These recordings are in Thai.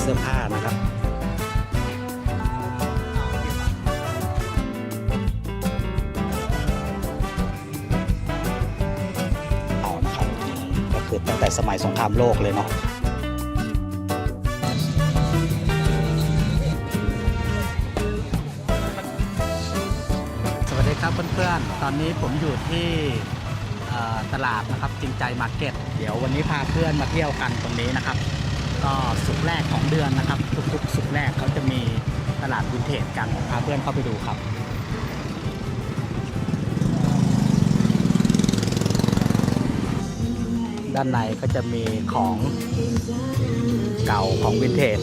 เสื้อผ้านะครับเอานะครับก็คือตั้งแต่สมัยสงครามโลกเลยเนาะสวัสดีครับเพื่อนๆ ตอนนี้ผมอยู่ที่ตลาดนะครับจริงใจมาร์เก็ต เดี๋ยววันนี้พาเพื่อนมาเที่ยวกันตรงนี้นะครับ ก็สุกแรกของเดือนนะครับ ทุกๆ สุกแรกเขาจะมีตลาดวินเทจกันพาเพื่อนเข้าไปดูครับด้านในก็จะมีของเก่าของวินเทจ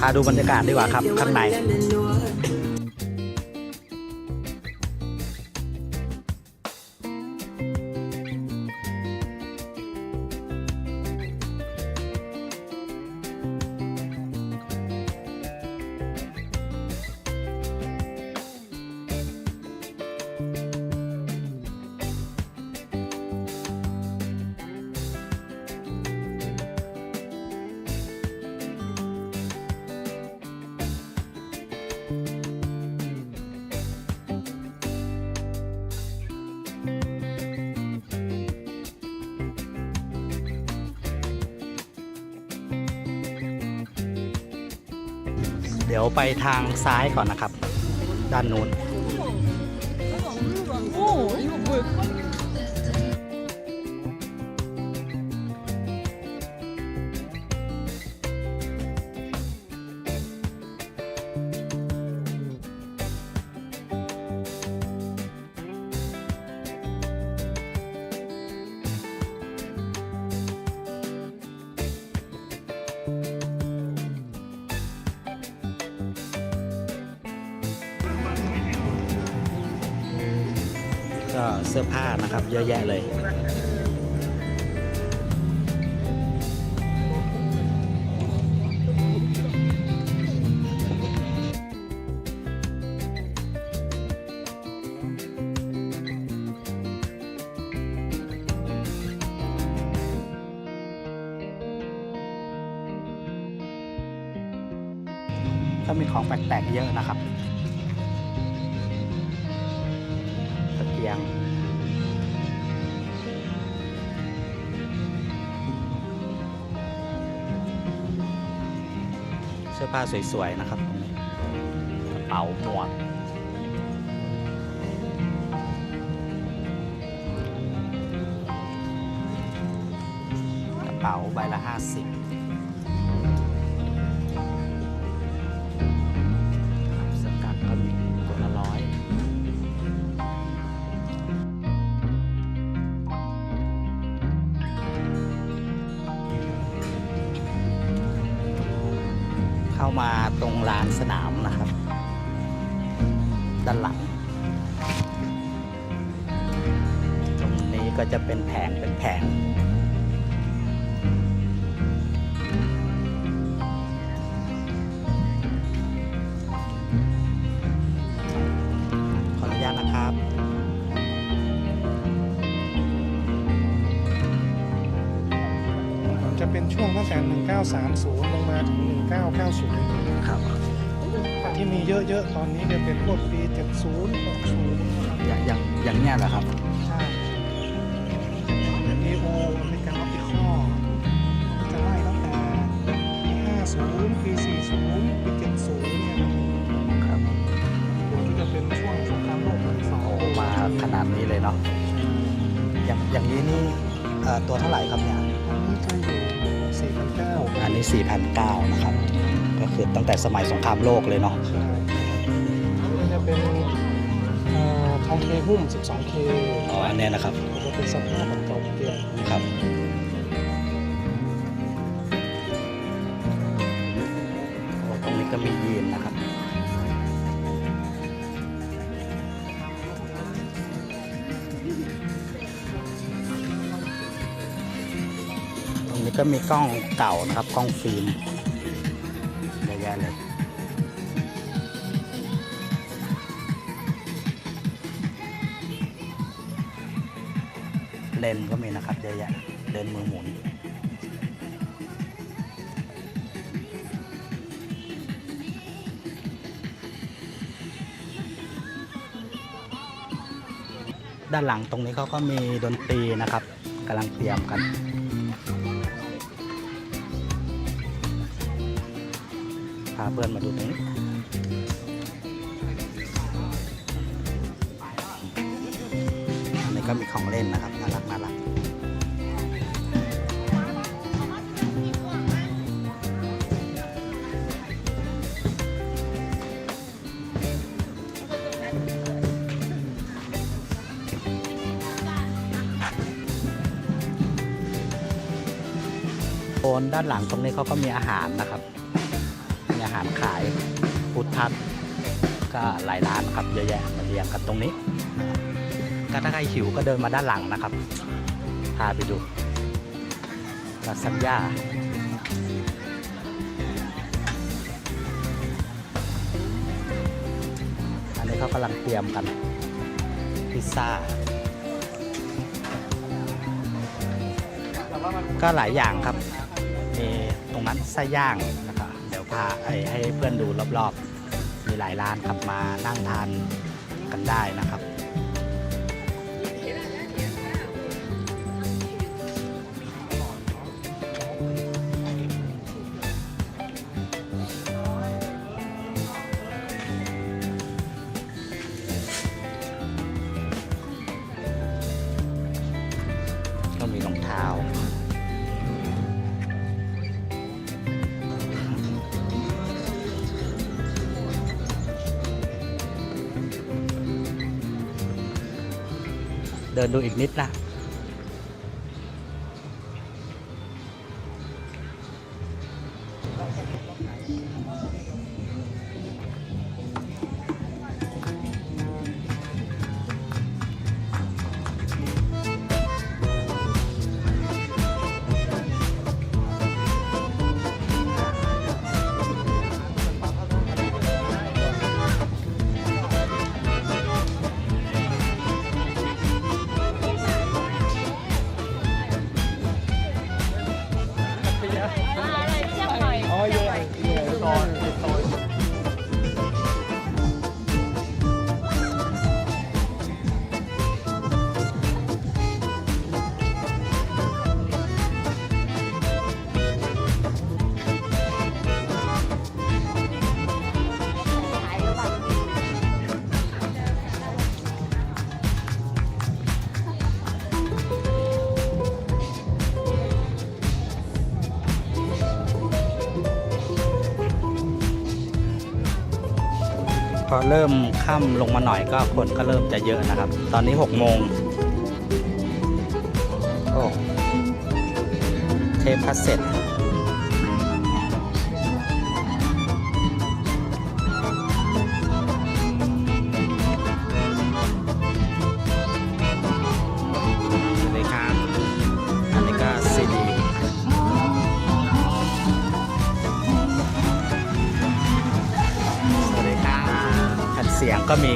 พาดูบรรยากาศดีกว่าครับ ข้างใน เดี๋ยวไปทางซ้ายก่อนนะครับ ด้านนู้น오이 ก็เสื้อผ้านะครับ เยอะแยะเลย ก็มีของแปลกๆเยอะนะครับ สื้อผ้าสวยๆนะครับตรงนี้กระเป๋าหมวกกระเป๋าใบละห้าสิบ เข้ามาตรงลานสนามนะครับ ด้านหลัง ตรงนี้ก็จะเป็นแผงเป็นแผงขออนุญาตนะครับจะเป็นช่วงตั้งแต่1930 ลงมาถึง 1990ครับที่มีเยอะๆตอนนี้จะเป็นพวกปี70 60อย่างอย่างอย่างเนี้ยเหรอครับ ใช่ AO อเมริกันออปติคอลจะไล่ตั้งแต่ปี50ปี40ปี70เนี่ยครับครับเดี๋ยวนี้จะเป็นช่วงสงครามโลกครั้งที่สองโอ้มาขนาดนี้เลยเนาะอย่างอย่างนี้นี่เอ่อตัวเท่าไหร่ครับเนี่ยอันนี้จะอยู่ 4,900อันนี้ 4,900นะครับ ก็คือตั้งแต่สมัยสงครามโลกเลยเนาะใช่อันนี้จะเป็นเอ่อทองเคหุ้ม 12K อ๋ออันเนี้ยนะครับจะเป็นสภาพแบบเก่าเก็บครับโอ้ตรงนี้ก็มียีนนะครับ ก็มีกล้องเก่านะครับกล้องฟิล์มเยอะแยะเลยเลนก็มีนะครับเยอะแยะเลนมือหมุนด้านหลังตรงนี้เขาก็มีดนตรีนะครับกำลังเตรียมกัน เพื่อนมาดูตรงนี้อันนี้ก็มีของเล่นนะครับน่ารักน่ารักโซนด้านหลังตรงนี้เขาก็มีอาหารนะครับารขายฟูดทัคก็หลายร้านครับเยอะแยะมาเรียงกันตรงนี้ก็ถ้าใครหิวก็เดินมาด้านหลังนะครับ พาไปดูลาซานญ่าอันนี้เขากำลังเตรียมกัน พิซซ่า ก็หลายอย่างครับ มีตรงนั้นไส้ย่างนะครับาให้เพื่อนดูรอบๆ มีหลายร้านครับมานั่งทานกันได้นะครับ ก็มีรองเท้า เดินดูอีกนิดนะ อเริ่มค่ำลงมาหน่อยก็คนก็เริ่มจะเยอะนะครับ ตอนนี้6โมงโอ้เทพัสเซ็จ ก็มี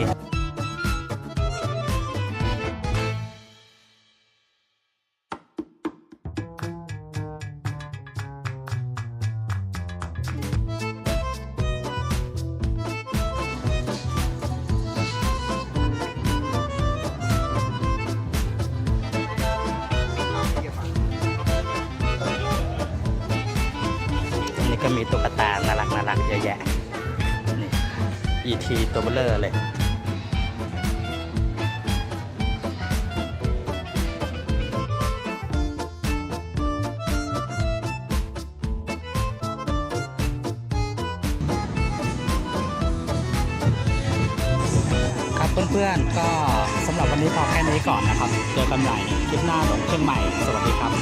ก็มีตุ๊กตาน่ารักน่ารักเยอะแยะ ET ตัวเบลเลอร์เลยครับเพื่อนๆก็สำหรับวันนี้พอแค่นี้ก่อนนะครับ เจอกันใหม่คลิปหน้าของเชียงใหม่ สวัสดีครับ